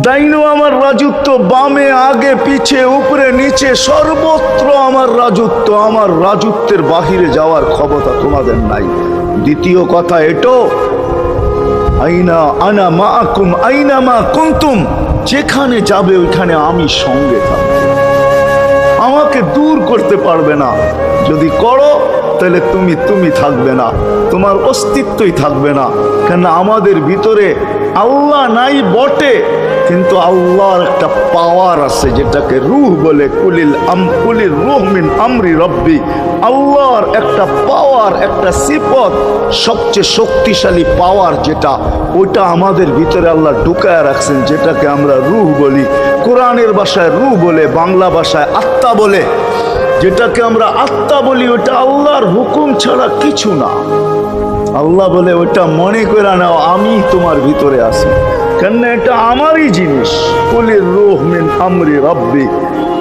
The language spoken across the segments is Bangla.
ডাইনো আমার রাজত্ব, বামে, আগে, পিছে, উপরে, নিচে, সর্বত্র আমার রাজত্ব, আমার রাজত্বের বাহিরে যাওয়ার ক্ষমতা তোমাদের নাই। দ্বিতীয় কথা এটো, আইনা আনা মা আকুম আইনা মা কুন্তুম, যেখানে যাবে ওইখানে আমি সঙ্গে থাকব। আমাকে দূর করতে পারবে না। যদি করো তাহলে তুমি তুমি থাকবে না। তোমার অস্তিত্বই থাকবে না। কেন আমাদের ভিতরে আল্লাহ নাই বটে, কিন্তু আল্লাহর একটা পাওয়ার আছে যেটাকে রুহ বলে, কুলিল আম, কুলির রুহ মিন আমরি রব্বি। আল্লাহর একটা পাওয়ার একটা সিপত সবচেয়ে শক্তিশালী পাওয়ার যেটা, ওইটা আমাদের ভিতরে আল্লাহ ঢুকায় রাখছেন, যেটাকে আমরা রুহ বলি। কোরআনের ভাষায় রুহ বলে, বাংলা ভাষায় আত্মা বলে। যেটাকে আমরা আত্মা বলি, ওটা আল্লাহর হুকুম ছাড়া কিছু না। আল্লাহ বলে, ওটা মনে করে নাও, আমি তোমার ভিতরে আছি। কেন এটা আমারই জিনিস। কুলির রোহ মিন আমরি রব্বি।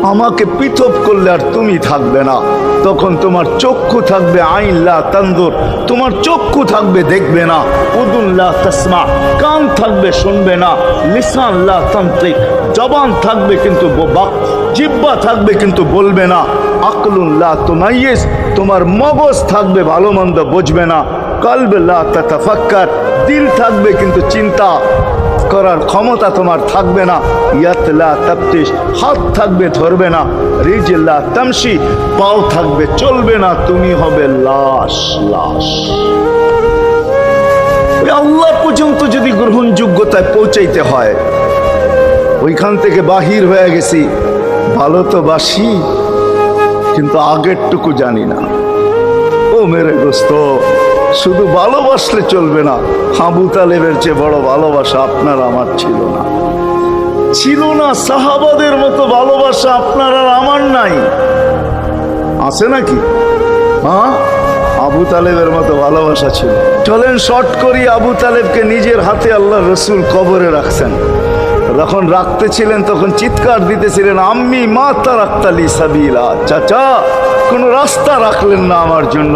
আমাকে পৃথক করলে আর তুমি থাকবে না। তখন তোমার চক্ষু থাকবে আইনলা তান্দুর তোমার চক্ষু থাকবে দেখবে না। উদুল্লাহ তসমা। কান থাকবে শুনবে না। লিসানলা তান্ত্রিক। জবান থাকবে কিন্তু জিব্বা থাকবে কিন্তু বলবে না। আকলুল্লাহ তুমাইয়েস তোমার মগজ থাকবে ভালো মন্দ বুঝবে না। কলবেল্লাহ তাতাফাক্কার, দিল থাকবে কিন্তু চিন্তা করার ক্ষমতা তোমার থাকবে না। ইয়াতলা তাপ্তিস হাত থাকবে ধরবে না। রিজিল্লা তামসি পাও থাকবে, চলবে না। তুমি হবে লাশ লাশ। আল্লাহ পর্যন্ত যদি গ্রহণযোগ্যতায় পৌঁছাইতে হয়, ওইখান থেকে বাহির হয়ে গেছি। ভালো তো বাসি। কিন্তু আগেরটুকু জানি না। ও মেরে দোস্ত, শুধু ভালোবাসলে চলবে না। হাবু তালেবের চেয়ে বড় ভালোবাসা আপনার আমার ছিল না। ছিল না সাহাবাদের মতো ভালোবাসা আপনার আর আমার নাই। আছে নাকি? হ্যাঁ? আবু তালেবের মতো ভালোবাসা ছিল। চলেন শর্ট করি আবু তালেবকে নিজের হাতে আল্লাহ রসুল কবরে রাখছেন। যখন রাখতেছিলেন, তখন চিৎকার দিতেছিলেন আমি মাতা রাখতালি সাবিলা, চাচা, কোনো রাস্তা রাখলেন না আমার জন্য।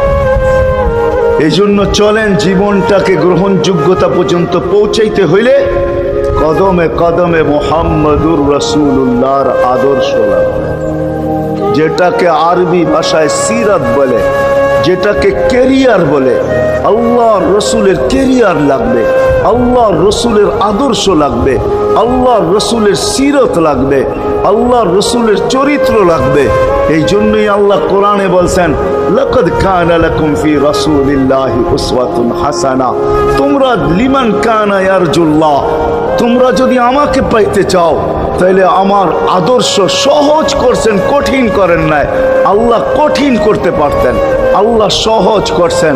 এই জন্য চলেন জীবনটাকে গ্রহণযোগ্যতা পর্যন্ত পৌঁছাইতে হইলে কদমে কদমে মোহাম্মদুর রসুল্লাহর আদর্শ লাগবে। যেটাকে আরবি ভাষায় সিরাত বলে। যেটাকে কেরিয়ার বলে। আল্লাহ রসুলের কেরিয়ার লাগবে। আল্লাহ রসুলের আদর্শ লাগবে। আল্লাহ রসুলের সিরত লাগবে। আল্লাহ রসুলের চরিত্র লাগবে। এই জন্যই আল্লাহ কোরআনে বলছেন, লকদ কানা লাকুম ফি রাসূলিল্লাহি উসওয়াতুন হাসানা। তোমরা লিমান কানা তোমরা যদি আমাকে পাইতে চাও তাহলে আমার আদর্শ সহজ করছেন, কঠিন করেন নাই। আল্লাহ কঠিন করতে পারতেন। আল্লাহ সহজ করছেন।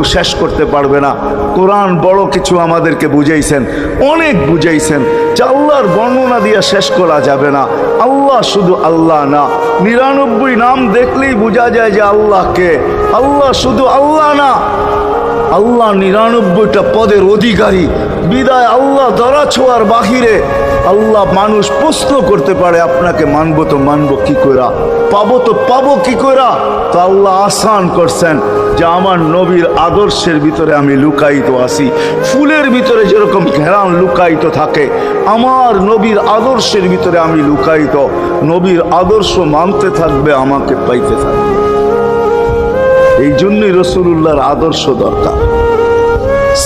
শেষ করতে পারবে না। কোরআন বড় কিছু আমাদেরকে বুঝাইছেন, অনেক বুঝাইছেন যে আল্লাহর বর্ণনা দিয়ে শেষ করা যাবে না। আল্লাহ শুধু আল্লাহ না, নিরানব্বই নাম দেখলেই বোঝা যায় যে আল্লাহকে আল্লাহ শুধু আল্লাহ না, আল্লাহ নিরানব্বইটা পদের অধিকারী। বিদায় আল্লাহ ধরা ছোঁয়ার বাহিরে। আল্লাহ মানুষ প্রশ্ন করতে পারে, আপনাকে মানবো তো মানবো কি করা পাবো তো পাবো কি করা তো আল্লাহ আসান করছেন যে আমার নবীর আদর্শের ভিতরে আমি লুকায়িত আছি। ফুলের ভিতরে যেরকম ঘেরান লুকায়িত থাকে, আমার নবীর আদর্শের ভিতরে আমি লুকায়িত। নবীর আদর্শ মানতে থাকবে, আমাকে পাইতে থাকবে। এই জন্যই রসুল্লাহর আদর্শ দরকার।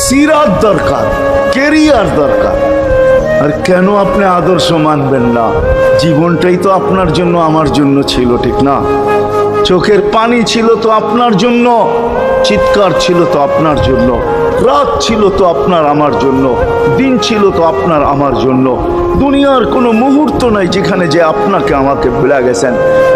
সিরাত দরকার কেরিয়ার দরকার। আর কেন আপনি আদর্শ মানবেন না? জীবনটাই তো আপনার জন্য আমার জন্য ছিল, ঠিক না? চোখের পানি ছিল তো আপনার জন্য, চিৎকার ছিল তো আপনার জন্য, রাত ছিল তো আপনার আমার জন্য, দিন ছিল তো আপনার আমার জন্য। দুনিয়ার কোনো মুহূর্ত নাই যেখানে যে আপনাকে আমাকে ভুলে গেছেন।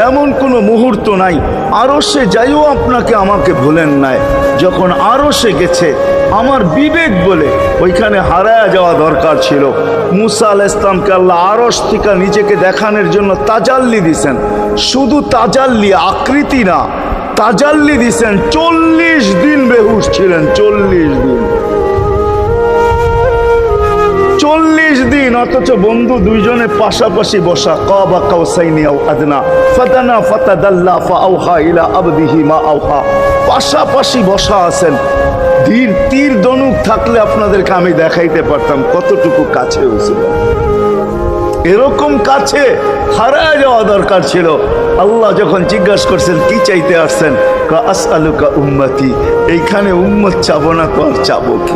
এমন কোনো মুহূর্ত নাই আরও সে যাইও আপনাকে আমাকে ভুলেন নাই। যখন আরও সে গেছে, আমার বিবেক বলে ওইখানে হারায়া যাওয়া দরকার ছিল। মুসা আল ইসলামকে আল্লাহ আরস থেকে নিজেকে দেখানোর জন্য তাজাল্লি দিছেন। শুধু তাজাল্লি, আকৃতি না, তাজাল্লি দিছেন। চল্লিশ দিন বেহুশ ছিলেন, চল্লিশ দিন। অথচ বন্ধু দুইজনে পাশাপাশি বসা, কাবা কাউসাইনি আও আদনা। ফাতানা ফাতাদাল্লা ফাআউহা ইলা আবদিহি মা আউহা পাশাপাশি বসা আছেন। ধীর তীর দনুক থাকলে আপনাদেরকে আমি দেখাইতে পারতাম কতটুকু কাছে হয়েছিল। এরকম কাছে হারায় যাওয়া দরকার ছিল। আল্লাহ যখন জিজ্ঞাসা করছেন, কি চাইতে আসছেন? আস আলুকা উম্মতি। এইখানে উম্মত চাবো না, তো আর চাবো কি?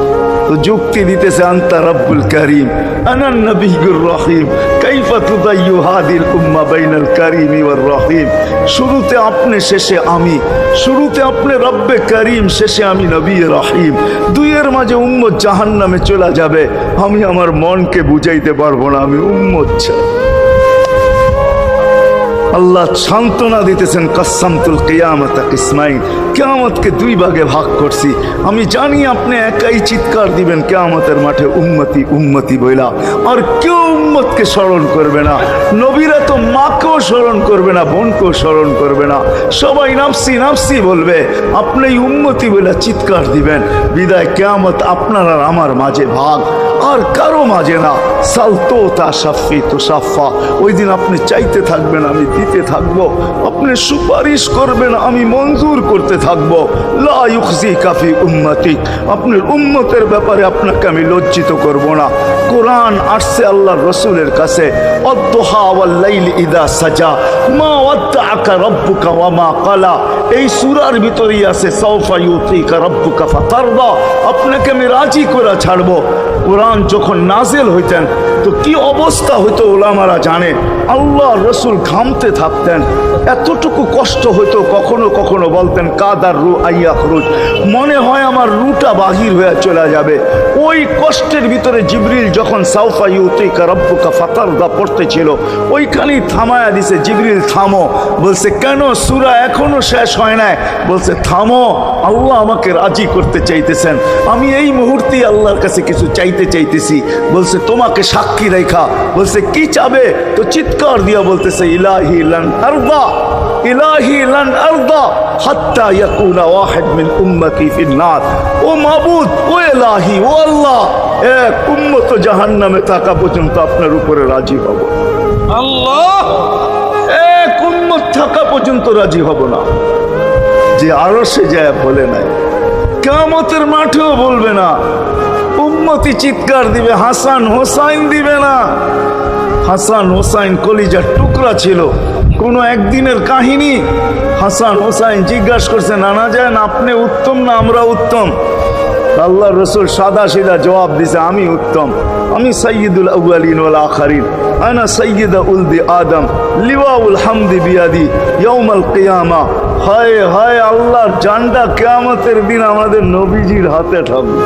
যুক্তি দিতেছে আন্তা রব্বুল করিম আনান নবিগুর রহিম, কাইফা তুদাইয়ু হাদিল উম্মা বাইনাল করিম ইউর রহিম। শুরুতে আপনি, শেষে আমি। শুরুতে আপনি, রব্বে করিম, শেষে আমি নবী রহিম। দুইয়ের মাঝে উম্মত জাহান্নামে চলে যাবে। আমি আমার মনকে বুঝাইতে পারব না, আমি উম্মত চাই আল্লাহ সান্ত্বনা দিতেছেন কাসামতুল কেয়ামত ইসমাইল কেয়ামতকে দুই ভাগে ভাগ করছি। আমি জানি আপনি একাই চিৎকার দিবেন, কেয়ামতের মাঠে উন্মতি উন্মতি বইলা। আর কেউ উম্মতকে স্মরণ করবে না। নবীরা তো মাকেও স্মরণ করবে না, বোনকেও স্মরণ করবে না। সবাই নাফসি নাফসি বলবে, আপনি উন্মতি বইলা চিৎকার দিবেন। বিদায় কেয়ামত আপনার আর আমার মাঝে ভাগ। আর কারও মাঝে না। সালতো তা সাফি তো সাফা ওই দিন আপনি চাইতে থাকবেন আমি দিতে থাকব। আপনি সুপারিশ করবেন, আমি মঞ্জুর করতে থাকব। লা কাফি উম্মতি আপনার উম্মতের ব্যাপারে আপনাকে আমি লজ্জিত করব না। কোরআন আসছে আল্লাহর রসুলের কাছে। ইদা সাজা। মা ওয়াদ্দাআকা রব্বুকা ওয়া মা কালা এই সূরার ভিতরেই আছে, সাউফা ইউতিকা রব্বুকা ফাতারদা। আপনাকে আমি রাজি করে ছাড়বো। কোরআন যখন নাজেল হইতেন, তো কি অবস্থা হইতো ওলামারা জানে? আল্লাহ রসুল ঘামতে থাকতেন। এতটুকু কষ্ট হইতো কখনো কখনো বলতেন, কাদার রু আইয়া খরুজ। মনে হয় আমার রুটা বাহির হয়ে চলে যাবে। ওই কষ্টের ভিতরে জিবরিল যখন সাউফা ইউতিকা রব্বুকা ফাতারদা পড়তেছিল, ওইখানেই থামায়া দিছে, জিবরিল, থামো। বলছে, কেন? সুরা এখনও শেষ হয় নাই। বলছে, থামো, আল্লাহ আমাকে রাজি করতে চাইতেছেন। আমি এই মুহূর্তে আল্লাহর কাছে কিছু চাইতে চাইতেছি। বলছে, তোমাকে সাক্ষী রেখা। বলছে, কি চাবে? তো চিৎকার দিয়া বলতেছে ইলাহি লান আরদা ইলাহি লান আরদা হাত্তা ইয়াকুনা ওয়াহিদ মিন উম্মতি ফিন নার ও মাবুদ ও ইলাহি ও আল্লাহ এক উম্মত জাহান্নামে থাকা পর্যন্ত আপনার উপরে রাজি হব। আল্লাহ! এক উম্মত থাকা পর্যন্ত রাজি হব না। যে আরও সে যায় বলে নাই কামতের মাঠেও বলবে না। উম্মতি চিৎকার দিবে হাসান হোসাইন দিবে না। হাসান হোসাইন কলিজার টুকরা ছিল। কোনো একদিনের কাহিনী হাসান হোসাইন জিজ্ঞাসা করছে, নানা যান আপনি উত্তম না আমরা উত্তম? আল্লাহ রসুল সাদা সিধা জবাব দিছে, আমি উত্তম। আমি সৈয়দুল আউয়ালিন ওয়াল আখারিন। আনা সৈয়দ উলদি আদম। লিওয়াউল হামদি বিয়াদি। ইয়াউমাল কেয়ামা। হায় হায়, আল্লাহর জান্ডা কেয়ামতের দিন আমাদের নবীজির হাতে থাকবে।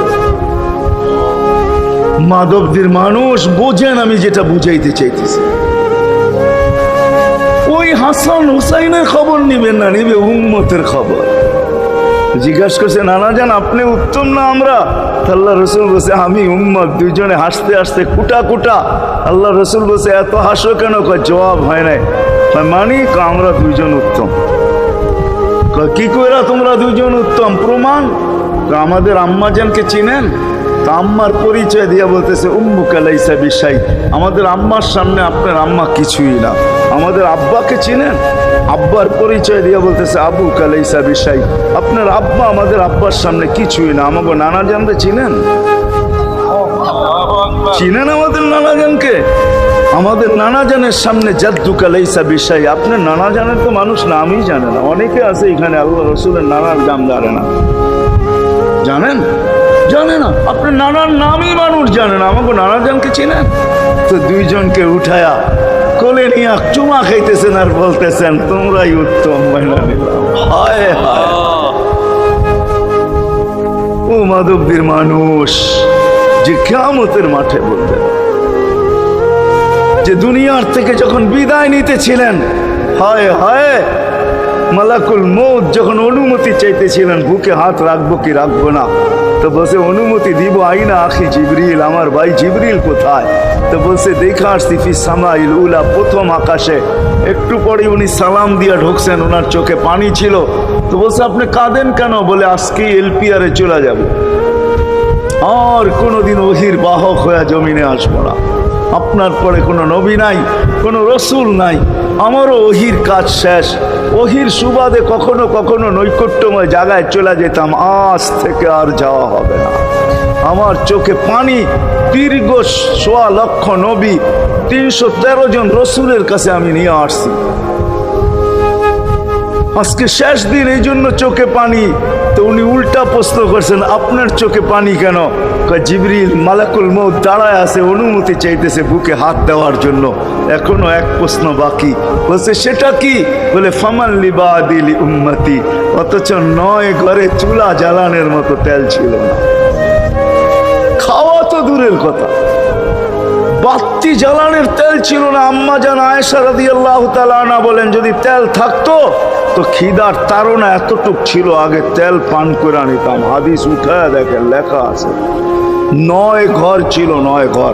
মাধবদের মানুষ বোঝেন আমি যেটা বুঝাইতে চাইতেছি। ওই হাসান হুসাইনের খবর নিবেন না, নিবে উম্মতের খবর। জিজ্ঞাসা করছে, নানা যান আপনি উত্তম না আমরা? আল্লাহ রসুল বসে আমি উম্মত, দুইজনে হাসতে হাসতে কুটা কুটা। আল্লাহ রসুল বসে এত হাসো কেন? জবাব হয় নাই। মানি? আমরা দুইজন উত্তম। কি কইরা তোমরা দুইজন উত্তম? প্রমাণ? আমাদের আম্মাজানকে চিনেন? তা আম্মার পরিচয় দিয়া বলতেছে উম্মু কালাইসা বিশাই। আমাদের আম্মার সামনে আপনার আম্মা কিছুই না। আমাদের আব্বাকে চিনেন? আব্বার পরিচয় দিয়া বলতেছে আবু কালাইসা বিশাই। আপনার আব্বা আমাদের আব্বার সামনে কিছুই না। আমাকে নানা জানতে চিনেন? চিনেন আমাদের নানাজানকে? আমাদের নানাজানের সামনে জাদ্দু কালাইসা বিষয় আপনার নানা জানের তো মানুষ নামই জানে না। অনেকে আছে এখানে, আল্লাহ রসুলের নানার নাম জানে না। জানেন? জানে না। আপনার নানার নামই মানুষ জানে না। আমাকে নানাজানকে চিনেন তো দুইজনকে উঠায়া কোলে নিয়ে চুমা খাইতেছেন আর বলতেছেন, তোমরাই উত্তম মহিলা হায় হায়। ও মাধবদের মানুষ, যে কেমতের মাঠে বলতেন। যে দুনিয়ার থেকে যখন বিদায় নিতেছিলেন হায় হায় মালাকুল মৌত যখন অনুমতি চাইতেছিলেন, বুকে হাত রাখব কি রাখব না? তো বলছে, অনুমতি দিব আইনা আখি জিবরিল, আমার ভাই জিবরিল কোথায়? তো বলছে, দেখা আসছি ফি সামাইল উলা প্রথম আকাশে। একটু পরে উনি সালাম দিয়া ঢুকছেন ওনার চোখে পানি ছিল। তো বলছে, আপনি কাঁদেন কেন? বলে, আজকেই এলপিআরে চলে যাব। আর কোনোদিন ওহির বাহক হয়ে জমিনে আসব না। আপনার পরে কোনো নবী নাই, কোনো রসুল নাই। আমারও ওহির কাজ শেষ। ওহির সুবাদে কখনো কখনো নৈকট্যময় জায়গায় চলে যেতাম। আজ থেকে আর যাওয়া হবে না। আমার চোখে পানি, দীর্ঘ সোয়া লক্ষ নবী, তিনশো তেরো জন রসুলের কাছে আমি নিয়ে আসছি। আজকে শেষ দিন, এই জন্য চোখে পানি। তো উনি উল্টা প্রশ্ন করছেন, আপনার চোখে পানি কেন? জিবরিল, মালাকুল মৌ দাঁড়ায় আছে, অনুমতি চাইতেছে বুকে হাত দেওয়ার জন্য। এখনও এক প্রশ্ন বাকি। বলছে, সেটা কি? বলে, ফামান লিবা দিলি উম্মতি। অথচ নয় ঘরে চুলা জ্বালানের মতো তেল ছিল না। খাওয়া তো দূরের কথা। বাত্তি জ্বালানির তেল ছিল না। আম্মা জান আয়েশা দিয়ে আল্লাহ না বলেন, যদি তেল থাকতো, তো খিদার তারা এতটুক ছিল, আগে তেল পান করে নিতাম। হাদিস উঠায় দেখে লেখা আছে। নয় ঘর ছিল, নয় ঘর।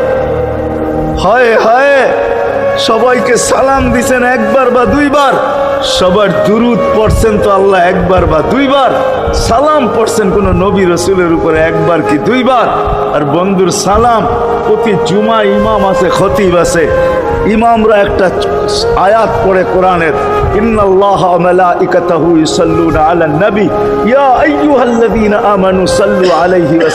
হায় হায়, সবাইকে সালাম দিছেন একবার বা দুইবার। সবার দুরুদ পড়ছেন তো আল্লাহ একবার বা দুইবার। সালাম পড়ছেন কোন নবী রসুলের উপরে একবার কি দুইবার? আর বন্ধুর সালাম, প্রতি জুমা ইমাম আছে, খতিব আছে। ইমামরা একটা আয়াত পড়ে কোরআনের, ইন্নাল্লাহ নবী। ইয়া আমানু সাল্লু আলাইহি ওয়া